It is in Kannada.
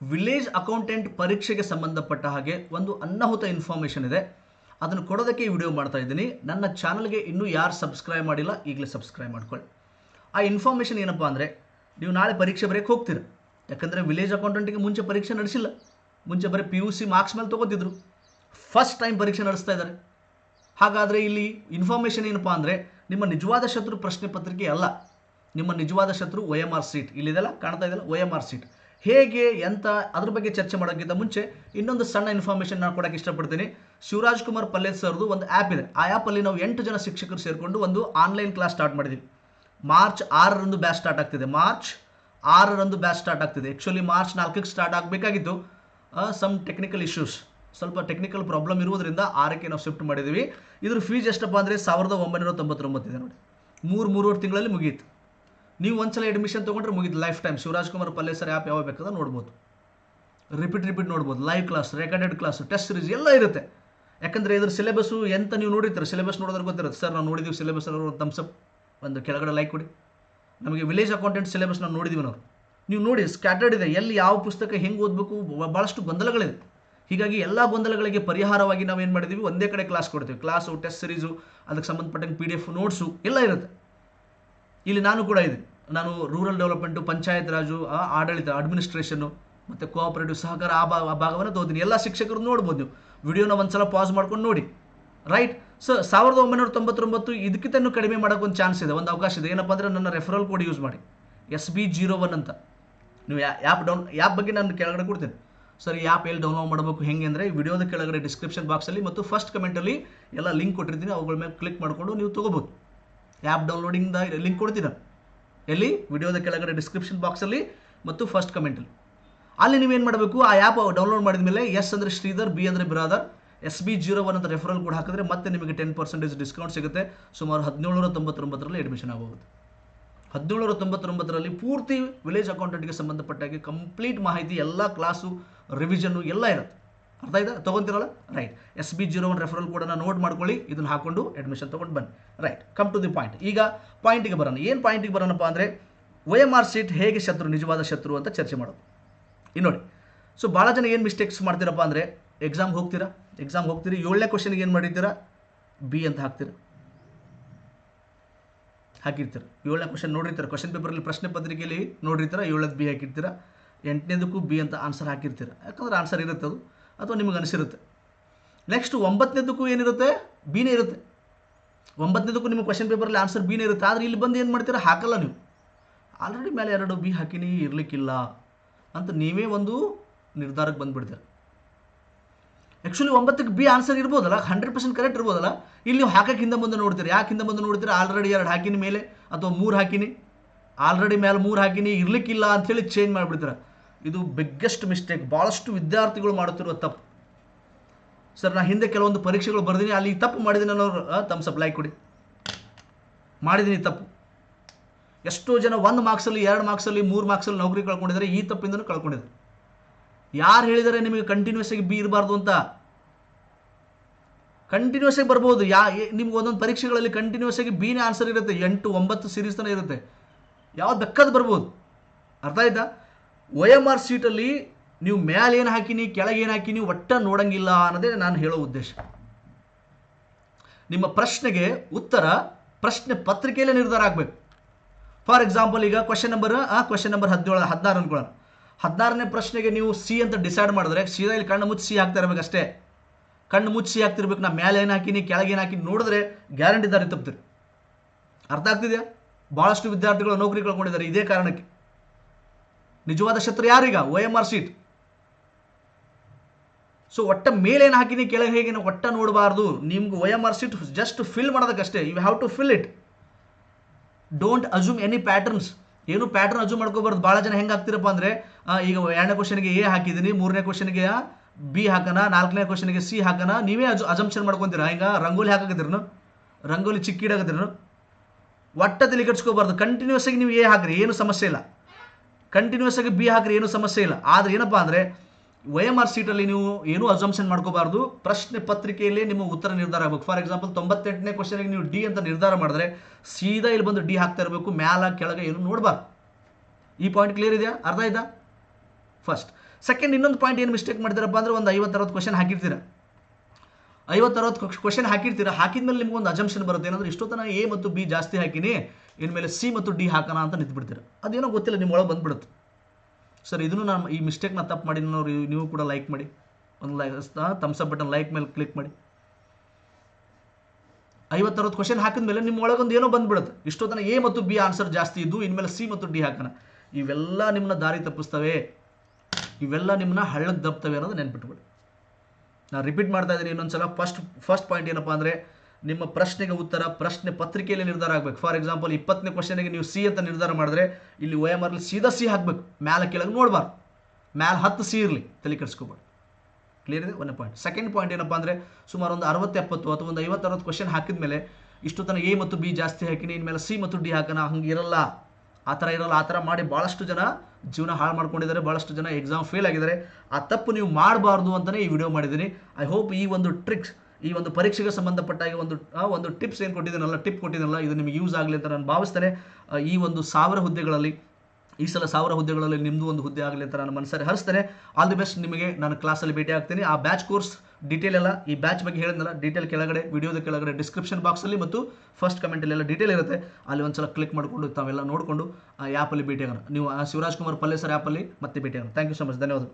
ವಿಲೇಜ್ ಅಕೌಂಟೆಂಟ್ ಪರೀಕ್ಷೆಗೆ ಸಂಬಂಧಪಟ್ಟ ಹಾಗೆ ಒಂದು ಅನಾಹುತ ಇನ್ಫಾರ್ಮೇಷನ್ ಇದೆ. ಅದನ್ನು ಕೊಡೋದಕ್ಕೆ ಈ ವಿಡಿಯೋ ಮಾಡ್ತಾ ಇದ್ದೀನಿ. ನನ್ನ ಚಾನಲ್ಗೆ ಇನ್ನೂ ಯಾರು ಸಬ್ಸ್ಕ್ರೈಬ್ ಮಾಡಿಲ್ಲ, ಈಗಲೇ ಸಬ್ಸ್ಕ್ರೈಬ್ ಮಾಡ್ಕೊಳ್ಳಿ. ಆ ಇನ್ಫಾರ್ಮೇಷನ್ ಏನಪ್ಪ ಅಂದರೆ, ನೀವು ನಾಳೆ ಪರೀಕ್ಷೆ ಬರೆಯಕ್ಕೆ ಹೋಗ್ತೀರ? ಯಾಕಂದರೆ ವಿಲೇಜ್ ಅಕೌಂಟೆಂಟಿಗೆ ಮುಂಚೆ ಪರೀಕ್ಷೆ ನಡೆಸಿಲ್ಲ. ಮುಂಚೆ ಬರೀ ಪಿ ಯು ಸಿ ಮಾರ್ಕ್ಸ್ ಮೇಲೆ ತೊಗೋತಿದ್ರು. ಫಸ್ಟ್ ಟೈಮ್ ಪರೀಕ್ಷೆ ನಡೆಸ್ತಾ ಇದ್ದಾರೆ. ಹಾಗಾದರೆ ಇಲ್ಲಿ ಇನ್ಫಾರ್ಮೇಷನ್ ಏನಪ್ಪ ಅಂದರೆ, ನಿಮ್ಮ ನಿಜವಾದ ಶತ್ರು ಪ್ರಶ್ನೆ ಪತ್ರಿಕೆ ಅಲ್ಲ. ನಿಮ್ಮ ನಿಜವಾದ ಶತ್ರು ಒ ಎಂ ಆರ್ ಸೀಟ್. ಇಲ್ಲಿದೆಲ್ಲ ಕಾಣ್ತಾ ಇದೆಯಲ್ಲ? O M R sheet. ಹೇಗೆ, ಎಂತ, ಅದ್ರ ಬಗ್ಗೆ ಚರ್ಚೆ ಮಾಡೋಕ್ಕಿಂತ ಮುಂಚೆ ಇನ್ನೊಂದು ಸಣ್ಣ ಇನ್ಫಾರ್ಮೇಷನ್ ನಾನು ಕೊಡೋಕ್ಕೆ ಇಷ್ಟಪಡ್ತೀನಿ. ಶಿವರಾಜ್ ಕುಮಾರ್ ಪಲ್ಲೆ ಸರ್ದು ಒಂದು ಆ್ಯಪ್ ಇದೆ. ಆ ಆ್ಯಪಲ್ಲಿ ನಾವು ಎಂಟು ಜನ ಶಿಕ್ಷಕರು ಸೇರಿಕೊಂಡು ಒಂದು ಆನ್ಲೈನ್ ಕ್ಲಾಸ್ ಸ್ಟಾರ್ಟ್ ಮಾಡಿದ್ದೀವಿ ಮಾರ್ಚ್ ಆರರಂದು ಬ್ಯಾಚ್ ಸ್ಟಾರ್ಟ್ ಆಗ್ತಿದೆ. ಮಾರ್ಚ್ ಆರರಂದು ಬ್ಯಾಚ್ ಸ್ಟಾರ್ಟ್ ಆಗ್ತಿದೆ. ಆ್ಯಕ್ಚುಲಿ ಮಾರ್ಚ್ ನಾಲ್ಕಕ್ಕೆ ಸ್ಟಾರ್ಟ್ ಆಗಬೇಕಾಗಿತ್ತು ಸಮ್ ಟೆಕ್ನಿಕಲ್ ಇಶ್ಯೂಸ್ ಸ್ವಲ್ಪ ಟೆಕ್ನಿಕಲ್ ಪ್ರಾಬ್ಲಮ್ ಇರುವುದರಿಂದ ಆರಕ್ಕೆ ನಾವು ಶಿಫ್ಟ್ ಮಾಡಿದ್ದೀವಿ ಇದ್ರ ಫೀಸ್ ಎಷ್ಟಪ್ಪ ಅಂದರೆ ಸಾವಿರದ ಒಂಬೈನೂರ ತೊಂಬತ್ತೊಂಬತ್ತಿದೆ ನೋಡಿ. ಮೂರು, ಮೂರುವರೆ ತಿಂಗಳಲ್ಲಿ ಮುಗೀತು ನೀವು ಒಂದ್ಸಲ ಅಡ್ಮಿಷನ್ ತೊಗೊಂಡ್ರೆ ಮುಗಿದು ಲೈಫ್ ಟೈಮ್ ಶಿವರಾಜ್ ಕುಮಾರ್ ಪಲ್ಲೆ ಸರ್ ಆ್ಯಪ್ ಯಾವಾಗ ಬೇಕಾದ್ರೆ ನೋಡ್ಬೋದು. ರಿಪೀಟ್ ರಿಪೀಟ್ ನೋಡ್ಬೋದು. Live class recorded class test series ಎಲ್ಲ ಇರುತ್ತೆ. ಯಾಕಂದರೆ ಇದ್ರ ಸಿಲೆಬಸ್ಸು ಎಂತ ನೀವು ನೋಡಿರ್ತೀರ? ಸಿಲೆಬಸ್ ನೋಡಿದ್ರೆ ಗೊತ್ತಿರುತ್ತೆ. ಸರ್ ನಾವು ನೋಡಿದ್ದೀವಿ ಸಿಲೆಬಸ್ ತಮ್ಸಪ್ ಒಂದು ಕೆಳಗಡೆ ಲೈಕ್ ಕೊಡಿ. ನಮಗೆ ವಿಲೇಜ್ ಅಕೌಂಟೆಂಟ್ ಸಿಲೆಬಸ್ ನಾವು ನೋಡಿದ್ದೀವಿ ನಾವು. ನೀವು ನೋಡಿ ಸ್ಕ್ಯಾಟರ್ಡ್ ಇದೆ. ಎಲ್ಲಿ ಯಾವ ಪುಸ್ತಕ ಹೆಂಗೆ ಓದಬೇಕು? ಭಾಳಷ್ಟು ಗೊಂದಲಗಳಿದೆ. ಹೀಗಾಗಿ ಎಲ್ಲ ಗೊಂದಲಗಳಿಗೆ ಪರಿಹಾರವಾಗಿ ನಾವು ಏನು ಮಾಡಿದ್ದೀವಿ ಒಂದೇ ಕಡೆ ಕ್ಲಾಸ್ ಕೊಡ್ತೀವಿ. ಕ್ಲಾಸು ಟೆಸ್ಟ್ ಸೀರೀಸು ಅದಕ್ಕೆ ಸಂಬಂಧಪಟ್ಟಂಗೆ ಪಿ ಡಿ ಎಫ್ ನೋಟ್ಸು ಎಲ್ಲ ಇರುತ್ತೆ. ಇಲ್ಲಿ ನಾನು ಕೂಡ ಇದೆ. ನಾನು ರೂರಲ್ ಡೆವಲಪ್ಮೆಂಟು ಪಂಚಾಯತ್ ರಾಜು ಆಡಳಿತ ಅಡ್ಮಿನಿಸ್ಟ್ರೇಷನ್ನು ಮತ್ತು ಕೋಆಪರೇಟಿವ್ ಸಹಕಾರ ಆ ಭಾಗ, ಆ ಭಾಗವನ್ನು ತೋತೀನಿ ಎಲ್ಲ ಶಿಕ್ಷಕರು ನೋಡ್ಬೋದು ನೀವು. ವಿಡಿಯೋನ ಒಂದ್ಸಲ ಪಾಸ್ ಮಾಡ್ಕೊಂಡು ನೋಡಿ. ರೈಟ್ ಸೊ ಸಾವಿರದ ಒಂಬೈನೂರ ತೊಂಬತ್ತೊಂಬತ್ತು ಇದಕ್ಕಿಂತ ಕಡಿಮೆ ಮಾಡೋಕೆ ಒಂದು ಚಾನ್ಸ್ ಇದೆ, ಒಂದು ಅವಕಾಶ ಇದೆ. ಏನಪ್ಪ ಅಂದರೆ ನನ್ನ ರೆಫರಲ್ ಕೋಡ್ ಯೂಸ್ ಮಾಡಿ. ಎಸ್ ಬಿ ಜೀರೋ ಒನ್ ಅಂತ. ನೀವು ಆ್ಯಪ್ ಡೌನ್ ಆ್ಯಪ್ ಬಗ್ಗೆ ನಾನು ಕೆಳಗಡೆ ಕೊಡ್ತೇನೆ. ಸರ್ ಈ ಆ್ಯಪ್ ಎಲ್ಲಿ ಡೌನ್ಲೋಡ್ ಮಾಡಬೇಕು, ಹೆಂಗೆ ಅಂದರೆ ವಿಡಿಯೋದ ಕೆಳಗಡೆ ಡಿಸ್ಕ್ರಿಪ್ಷನ್ ಬಾಕ್ಸಲ್ಲಿ ಮತ್ತು ಫಸ್ಟ್ ಕಮೆಂಟಲ್ಲಿ ಎಲ್ಲ ಲಿಂಕ್ ಕೊಟ್ಟಿರ್ತೀನಿ. ಅವುಗಳ ಮೇಲೆ ಕ್ಲಿಕ್ ಮಾಡಿಕೊಂಡು ನೀವು ತೊಗೋಬೋದು. ಆ್ಯಪ್ ಡೌನ್ಲೋಡಿಂಗ್ದ ಲಿಂಕ್ ಕೊಡ್ತೀನಿ ಎಲ್ಲಿ? ವಿಡಿಯೋದ ಕೆಳಗಡೆ ಡಿಸ್ಕ್ರಿಪ್ಷನ್ ಬಾಕ್ಸಲ್ಲಿ ಮತ್ತು ಫಸ್ಟ್ ಕಮೆಂಟಲ್ಲಿ ಅಲ್ಲಿ. ನೀವೇನು ಮಾಡಬೇಕು? ಆ ಆ್ಯಪ್ ಡೌನ್ಲೋಡ್ ಮಾಡಿದ ಮೇಲೆ ಎಸ್ ಅಂದರೆ ಶ್ರೀಧರ್ ಬಿ ಅಂದರೆ brother S B zero one ಅಂತ ರೆಫರಲ್ ಕೂಡ ಹಾಕಿದ್ರೆ ಮತ್ತೆ ನಿಮಗೆ ಟೆನ್ ಪರ್ಸೆಂಟೇಜ್ ಡಿಸ್ಕೌಂಟ್ ಸಿಗುತ್ತೆ. ಸುಮಾರು ಹದಿನೇಳುನೂರ ತೊಂಬತ್ತೊಂಬತ್ತರಲ್ಲಿ ಅಡ್ಮಿಷನ್ ಆಗಬಹುದು ಹದಿನೇಳುನೂರ ತೊಂಬತ್ತೊಂಬತ್ತರಲ್ಲಿ ಪೂರ್ತಿ ವಿಲೇಜ್ ಅಕೌಂಟೆಂಟ್ಗೆ ಸಂಬಂಧಪಟ್ಟಾಗಿ ಕಂಪ್ಲೀಟ್ ಮಾಹಿತಿ, ಎಲ್ಲ ಕ್ಲಾಸು ರಿವಿಷನ್ನು ಎಲ್ಲ ಇರುತ್ತೆ. ಅರ್ಥ ಆಯ್ತಾ? ತೊಗೊಂತೀರಲ್ಲ? Right S B zero one referral ಕೂಡ ನೋಟ್ ಮಾಡ್ಕೊಳ್ಳಿ, ಇದನ್ನು ಹಾಕೊಂಡು ಅಡ್ಮಿಷನ್ ತೊಗೊಂಡು ಬನ್ನಿ. Right come to the point ಈಗ ಪಾಯಿಂಟಿಗೆ ಬರೋಣ. ಏನು ಪಾಯಿಂಟಿಗೆ ಬರೋಣಪ್ಪ ಅಂದರೆ ಒ ಎಂ ಆರ್ ಸೀಟ್ ಹೇಗೆ ಶತ್ರು, ನಿಜವಾದ ಶತ್ರು ಅಂತ ಚರ್ಚೆ ಮಾಡೋದು. ಇನ್ನು ನೋಡಿ. ಸೊ ಭಾಳ ಜನ ಏನು ಮಿಸ್ಟೇಕ್ಸ್ ಮಾಡ್ತೀರಪ್ಪ ಅಂದರೆ ಎಕ್ಸಾಮ್ ಹೋಗ್ತೀರಾ? ಎಕ್ಸಾಮ್ ಹೋಗ್ತೀರಿ. ಏಳನೇ ಕ್ವಶನ್ಗೆ ಏನು ಮಾಡಿರ್ತೀರಾ? ಬಿ ಅಂತ ಹಾಕ್ತೀರಾ? ಹಾಕಿರ್ತೀರ. ಏಳನೇ ಕ್ವಶನ್ ನೋಡಿರ್ತೀರ. ಕ್ವಶನ್ ಪೇಪರಲ್ಲಿ ಪ್ರಶ್ನೆ ಪತ್ರಿಕೆಯಲ್ಲಿ ನೋಡಿರ್ತೀರ. ಏಳನೇದು ಬಿ ಹಾಕಿರ್ತೀರ. ಎಂಟನೇದಕ್ಕೂ ಬಿ ಅಂತ ಆನ್ಸರ್ ಹಾಕಿರ್ತೀರ. ಯಾಕಂದ್ರೆ ಆನ್ಸರ್ ಇರುತ್ತೆ ಅದು. ಅಥವಾ ನಿಮಗೆ ಅನಿಸಿರುತ್ತೆ. ನೆಕ್ಸ್ಟ್ ಒಂಬತ್ತನೇದಕ್ಕೂ ಏನಿರುತ್ತೆ? ಬಿನೇ ಇರುತ್ತೆ. ಒಂಬತ್ತನೇದಕ್ಕೂ ನಿಮ್ಮ ಕ್ವಶನ್ ಪೇಪರಲ್ಲಿ ಆನ್ಸರ್ ಬಿನೇ ಇರುತ್ತೆ. ಆದರೆ ಇಲ್ಲಿ ಬಂದು ಏನು ಮಾಡ್ತೀರಾ? ಹಾಕಲ್ಲ ನೀವು. ಆಲ್ರೆಡಿ ಮೇಲೆ ಎರಡು ಬಿ ಹಾಕಿನಿ, ಇರಲಿಕ್ಕಿಲ್ಲ ಅಂತ ನೀವೇ ಒಂದು ನಿರ್ಧಾರಕ್ಕೆ ಬಂದುಬಿಡ್ತೀರ. ಆ್ಯಕ್ಚುಲಿ ಒಂಬತ್ತಕ್ಕೆ ಬಿ ಆನ್ಸರ್ ಇರ್ಬೋದಲ್ಲ ಹಂಡ್ರೆಡ್ ಪರ್ಸೆಂಟ್ ಕರೆಕ್ಟ್ ಇರ್ಬೋದಲ್ಲ, ಇಲ್ಲಿ ನೀವು ಹಾಕಕ್ಕೆ ಹಿಂದೆ ಮುಂದೆ ನೋಡ್ತೀರಿ? ಯಾಕೆ ಹಿಂದೆ ಮುಂದೆ ನೋಡ್ತೀರಿ? ಆಲ್ರೆಡಿ ಎರಡು ಹಾಕಿನ ಮೇಲೆ, ಅಥವಾ ಮೂರು ಹಾಕಿನಿ. ಆಲ್ರೆಡಿ ಮೇಲೆ ಮೂರು ಹಾಕಿನಿ, ಇರಲಿಕ್ಕಿಲ್ಲ ಅಂಥೇಳಿ ಚೇಂಜ್ ಮಾಡಿಬಿಡ್ತೀರ. ಇದು ಬಿಗ್ಗೆಸ್ಟ್ ಮಿಸ್ಟೇಕ್ ಭಾಳಷ್ಟು ವಿದ್ಯಾರ್ಥಿಗಳು ಮಾಡುತ್ತಿರುವ ತಪ್ಪು. ಸರ್, ನಾ ಹಿಂದೆ ಕೆಲವೊಂದು ಪರೀಕ್ಷೆಗಳು ಬರ್ದೀನಿ, ಅಲ್ಲಿ ತಪ್ಪು ಮಾಡಿದ್ದೀನಿ ಅನ್ನೋರು ತಮ್ಮ ಸಪ್ಲೈ ಕೊಡಿ. ಮಾಡಿದ್ದೀನಿ ತಪ್ಪು. ಎಷ್ಟೋ ಜನ ಒಂದು ಮಾರ್ಕ್ಸಲ್ಲಿ ಎರಡು ಮಾರ್ಕ್ಸಲ್ಲಿ ಮೂರು ಮಾರ್ಕ್ಸಲ್ಲಿ ನೌಕರಿ ಕಳ್ಕೊಂಡಿದ್ದಾರೆ, ಈ ತಪ್ಪಿಂದನೂ ಕಳ್ಕೊಂಡಿದ್ದಾರೆ. ಯಾರು ಹೇಳಿದರೆ ನಿಮಗೆ ಕಂಟಿನ್ಯೂಸ್ ಆಗಿ ಬಿ ಇರಬಾರ್ದು ಅಂತ? ಕಂಟಿನ್ಯೂಸ್ ಆಗಿ ಬರ್ಬೋದು. ಯಾ ನಿಮ್ಗೆ ಒಂದೊಂದು ಪರೀಕ್ಷೆಗಳಲ್ಲಿ ಕಂಟಿನ್ಯೂಸ್ ಆಗಿ ಬಿನೇ ಆನ್ಸರ್ ಇರುತ್ತೆ. ಎಂಟು, ಒಂಬತ್ತು ಸೀರೀಸ್ ತನಕ ಇರುತ್ತೆ. ಯಾವ ಬೇಕಾದ್ ಬರ್ಬೋದು. ಅರ್ಥ ಆಯ್ತಾ? ಒ ಎಂ ಆರ್ ಸೀಟಲ್ಲಿ ನೀವು ಏನು ಹಾಕಿನಿ, ಕೆಳಗೆ ಏನು ಹಾಕಿನಿ ಒಟ್ಟ ನೋಡಂಗಿಲ್ಲ ಅನ್ನೋದೇ ನಾನು ಹೇಳೋ ಉದ್ದೇಶ. ನಿಮ್ಮ ಪ್ರಶ್ನೆಗೆ ಉತ್ತರ ಪ್ರಶ್ನೆ ಪತ್ರಿಕೆಯಲ್ಲೇ ನಿರ್ಧಾರ ಆಗಬೇಕು. ಫಾರ್ ಎಕ್ಸಾಂಪಲ್ ಈಗ ಕ್ವಶನ್ ನಂಬರ್, ಆ ಕ್ವಶನ್ ನಂಬರ್ ಹದಿನೇಳು, ಹದಿನಾರು ಅನ್ಕೊಳ್ಳೋಣ. ಹದಿನಾರನೇ ಪ್ರಶ್ನೆಗೆ ನೀವು ಸಿ ಅಂತ ಡಿಸೈಡ್ ಮಾಡಿದ್ರೆ ಸೀದಾ ಇಲ್ಲಿ ಕಣ್ಣು ಮುಚ್ಚಿ ಸಿ ಹಾಕ್ತಾ ಇರ್ಬೇಕು ಅಷ್ಟೇ. ಕಣ್ಣು ಮುಚ್ಚಿ ಹಾಕ್ತಿರ್ಬೇಕು ನಾ ಮೇಲೆ ಏನು ಹಾಕಿನಿ, ಕೆಳಗೆ ಏನು ಹಾಕಿನಿ ನೋಡಿದ್ರೆ ಗ್ಯಾರಂಟಿ ದಾರಿ ತಪ್ತೀರಿ ಅರ್ಥ ಆಗ್ತಿದೆಯಾ? ಭಾಳಷ್ಟು ವಿದ್ಯಾರ್ಥಿಗಳು ನೌಕರಿ ಕಳ್ಕೊಂಡಿದ್ದಾರೆ ಇದೇ ಕಾರಣಕ್ಕೆ. ನಿಜವಾದ ಶತ್ರು ಯಾರೀಗ? O M R sheet so ಒಟ್ಟ ಮೇಲೇನು ಹಾಕಿನಿ ಕೆಳಗೆ ಹೇಗೆ ಒಟ್ಟ ನೋಡಬಾರ್ದು. ನಿಮ್ಗೆ O M R sheet just fill ಮಾಡೋದಕ್ಕಷ್ಟೇ. You have to fill it don't assume any patterns ಏನು ಪ್ಯಾಟರ್ನ್ ಅಜ್ಯೂಮ್ ಮಾಡ್ಕೋಬಾರ್ದು. ಭಾಳ ಜನ ಹೆಂಗೆ ಆಗ್ತಿರಪ್ಪ ಅಂದರೆ ಈಗ ಎರಡನೇ ಕ್ವಶನ್ಗೆ ಎ ಹಾಕಿದ್ದೀನಿ ಮೂರನೇ ಕ್ವಶನ್ಗೆ ಬಿ ಹಾಕೋಣ, ನಾಲ್ಕನೇ ಕ್ವಶನ್ಗೆ ಸಿ ಹಾಕೋಣ. ನೀವೇ ಅಜು ಅಜಂಪ್ಷನ್ ಮಾಡ್ಕೊತೀರ? ಹಿಂಗೆ ರಂಗೋಲಿ ಹಾಕಕತ್ತೀರನು? ರಂಗೋಲಿ ಚಿಕ್ಕಿಡಾಕತ್ತೀರನು? ಒಟ್ಟ ತಲೆ ಕೆಡ್ಸ್ಕೋಬಾರ್ದು. ಕಂಟಿನ್ಯೂಸ್ ಆಗಿ ನೀವು ಎ ಹಾಕ್ರಿ. ಏನು ಸಮಸ್ಯೆ ಇಲ್ಲ. ಕಂಟಿನ್ಯೂಸ್ ಆಗಿ ಬಿ ಹಾಕ್ರಿ ಏನು ಸಮಸ್ಯೆ ಇಲ್ಲ. ಆದ್ರೆ ಏನಪ್ಪ ಅಂದರೆ ವೈ ಎಂ ಆರ್ ಸೀಟಲ್ಲಿ ನೀವು ಏನೂ ಅಸಂಪ್ಷನ್ ಮಾಡ್ಕೋಬಾರ್ದು. ಪ್ರಶ್ನೆ ಪತ್ರಿಕೆಯಲ್ಲಿ ನಿಮ್ಮ ಉತ್ತರ ನಿರ್ಧಾರ ಆಗಬೇಕು. ಫಾರ್ ಎಕ್ಸಾಂಪಲ್ ತೊಂಬತ್ತೆಂಟನೇ ಕ್ವಶನ್ ನೀವು ಡಿ ಅಂತ ನಿರ್ಧಾರ ಮಾಡಿದ್ರೆ ಸೀದಾ ಇಲ್ಲಿ ಬಂದು ಡಿ ಹಾಕ್ತಾ ಇರಬೇಕು. ಮ್ಯಾಲ, ಕೆಳಗೆ ಏನು ನೋಡಬಾರ್ದು. ಈ ಪಾಯಿಂಟ್ ಕ್ಲಿಯರ್ ಇದೆಯಾ? ಅರ್ಧ ಆಯ್ತಾ? ಫಸ್ಟ್ ಸೆಕೆಂಡ್ ಇನ್ನೊಂದು ಪಾಯಿಂಟ್ ಏನು ಮಿಸ್ಟೇಕ್ ಮಾಡ್ತೀರಪ್ಪ ಅಂದ್ರೆ ಒಂದು ಐವತ್ತರವತ್ತು ಕ್ವಶನ್ ಹಾಕಿರ್ತೀರ? ಐವತ್ತರವತ್ತು ಕ್ವಶನ್ ಹಾಕಿರ್ತೀರ? ಹಾಕಿದ್ಮೇಲೆ ನಿಮ್ಗೆ ಒಂದು ಅಜಂಪ್ಷನ್ ಬರುತ್ತೆ. ಏನಂದ್ರೆ ಇಷ್ಟೊತ್ತನ ಎ ಮತ್ತು ಬಿ ಜಾಸ್ತಿ ಹಾಕಿನಿ. ಇನ್ಮೇಲೆ ಸಿ ಮತ್ತು ಡಿ ಹಾಕೋಣ ಅಂತ ನಿಂತ್ಬಿಡ್ತೀರ. ಅದೇನೋ ಗೊತ್ತಿಲ್ಲ, ನಿಮ್ಮ ಒಳಗೆ ಬಂದ್ಬಿಡುತ್ತೆ. ಸರ್, ಇದನ್ನು ನಾನು ಈ ಮಿಸ್ಟೇಕ್ನ ತಪ್ಪು ಮಾಡಿ ನೀವು ಕೂಡ ಲೈಕ್ ಮಾಡಿ. ಒಂದು like thumbs up button like ಮೇಲೆ ಕ್ಲಿಕ್ ಮಾಡಿ. ಐವತ್ತರವತ್ತು ಕ್ವಶನ್ ಹಾಕಿದ್ಮೇಲೆ ನಿಮ್ಮ ಒಳಗೊಂದು ಏನೋ ಬಂದ್ಬಿಡುತ್ತೆ. ಇಷ್ಟೊತ್ತನ ಎ ಮತ್ತು ಬಿ ಆನ್ಸರ್ ಜಾಸ್ತಿ ಇದ್ದು ಇನ್ಮೇಲೆ ಸಿ ಮತ್ತು ಡಿ ಹಾಕೋಣ. ಇವೆಲ್ಲ ನಿಮ್ಮನ್ನ ದಾರಿ ತಪ್ಪಿಸ್ತವೆ. ಇವೆಲ್ಲ ನಿಮ್ಮನ್ನ ಹಳ್ಳಕ್ಕೆ ದಬ್ತವೆ ಅನ್ನೋದು ನೆನ್ಪಿಟ್ಬಿಡಿ ನಾನು ರಿಪೀಟ್ ಮಾಡ್ತಾ ಇದ್ದೀನಿ ಇನ್ನೊಂದ್ಸಲ. ಫಸ್ಟ್ ಫಸ್ಟ್ ಪಾಯಿಂಟ್ ಏನಪ್ಪ ಅಂದರೆ ನಿಮ್ಮ ಪ್ರಶ್ನೆಗೆ ಉತ್ತರ, ಪ್ರಶ್ನೆ ಪತ್ರಿಕೆಯಲ್ಲಿ ನಿರ್ಧಾರ ಆಗಬೇಕು. ಫಾರ್ ಎಕ್ಸಾಂಪಲ್ ಇಪ್ಪತ್ತನೇ ಕ್ವಶನಿಗೆ ನೀವು ಸಿ ಅಂತ ನಿರ್ಧಾರ ಮಾಡಿದ್ರೆ ಇಲ್ಲಿ ಒ ಎಂ ಆರ್ಲಿ ಸೀದಾ ಸಿ ಹಾಕಬೇಕು. ಮ್ಯಾಲೆ ಕೆಳಗೆ ನೋಡಬಾರ್ದು. ಮ್ಯಾಲೆ ಹತ್ತು ಸಿ ಇರಲಿ. ತಲೆ ಕೆಡಿಸ್ಕೋಬಾರ್ದು ಕ್ಲಿಯರ್ ಇದೆ? ಒಂದೇ ಪಾಯಿಂಟ್ ಸೆಕೆಂಡ್ ಪಾಯಿಂಟ್ ಏನಪ್ಪ ಅಂದರೆ ಸುಮಾರು ಒಂದು ಅರವತ್ತು ಎಪ್ಪತ್ತು ಅಥವಾ ಒಂದು ಐವತ್ತು ಅರವತ್ತು ಕ್ವಶನ್ ಹಾಕಿದ ಮೇಲೆ ಇಷ್ಟು ತನಕ ಎ ಮತ್ತು ಬಿ ಜಾಸ್ತಿ ಹಾಕಿನಿ, ಇನ್ಮೇಲೆ ಸಿ ಮತ್ತು ಡಿ ಹಾಕೋಣ ಹಂಗೆ ಇರಲ್ಲ. ಆ ಥರ ಇರಲ್ಲ. ಆ ಥರ ಮಾಡಿ ಭಾಳಷ್ಟು ಜನ ಜೀವನ ಹಾಳು ಮಾಡ್ಕೊಂಡಿದ್ದಾರೆ. ಭಾಳಷ್ಟು ಜನ ಎಕ್ಸಾಮ್ ಫೇಲ್ ಆಗಿದ್ದಾರೆ. ಆ ತಪ್ಪು ನೀವು ಮಾಡಬಾರ್ದು ಅಂತಲೇ ಈ ವಿಡಿಯೋ ಮಾಡಿದ್ದೀನಿ. ಐ ಹೋಪ್ ಈ ಒಂದು ಟ್ರಿಕ್ಸ್ ಈ ಒಂದು ಪರೀಕ್ಷೆಗೆ ಸಂಬಂಧಪಟ್ಟಾಗಿ ಒಂದು ಒಂದು ಟಿಪ್ಸ್ ಏನು ಕೊಟ್ಟಿದ್ದೀನಲ್ಲ, ಟಿಪ್ ಕೊಟ್ಟಿದ್ದೀನಲ್ಲ, ಇದು ನಿಮಗೆ ಯೂಸ್ ಆಗಲಿ ಅಂತ ನಾನು ಭಾವಿಸ್ತೇನೆ. ಈ ಒಂದು ಸಾವಿರ ಹುದ್ದೆಗಳಲ್ಲಿ, ಈ ಸಲ ಸಾವಿರ ಹುದ್ದೆಗಳಲ್ಲಿ ನಿಮ್ಮದು ಒಂದು ಹುದ್ದೆ ಆಗಲಿ ಅಂತ ನಾನು ಮನಸ್ಸಲ್ಲಿ ಹರಿಸ್ತೇನೆ. ಆಲ್ ದಿ ಬೆಸ್ಟ್ ನಿಮಗೆ, ನಾನು ಕ್ಲಾಸಲ್ಲಿ ಭೇಟಿ ಆಗ್ತೀನಿ. ಆ ಬ್ಯಾಚ್ ಕೋರ್ಸ್ ಡೀಟೇಲ್ ಎಲ್ಲ, ಈ ಬ್ಯಾಚ್ ಬಗ್ಗೆ ಹೇಳಿದ್ನಲ್ಲ ಡೀಟೇಲ್ ಕೆಳಗಡೆ ವಿಡಿಯೋದ ಕೆಳಗಡೆ ಡಿಸ್ಕ್ರಿಪ್ಷನ್ ಬಾಕ್ಸಲ್ಲಿ ಮತ್ತು ಫಸ್ಟ್ ಕಮೆಂಟಲ್ಲಿ ಎಲ್ಲ ಡೀಟೇಲ್ ಇರುತ್ತೆ. ಅಲ್ಲಿ ಒಂದ್ಸಲ ಕ್ಲಿಕ್ ಮಾಡಿಕೊಂಡು ತಾವೆಲ್ಲ ನೋಡಿಕೊಂಡು, ಆ ಆ್ಯಪಲ್ಲಿ ಭೇಟಿ ಆಗೋಣ. ನೀವು ಶಿವರಾಜ್ ಕುಮಾರ್ ಪಲ್ಲೇ ಸರ್ ಆ್ಯಪಲ್ಲಿ ಮತ್ತೆ ಭೇಟಿ ಆಗೋಣ. ಥ್ಯಾಂಕ್ ಯು ಸೊ ಮಚ್ ಧನ್ಯವಾದಗಳು.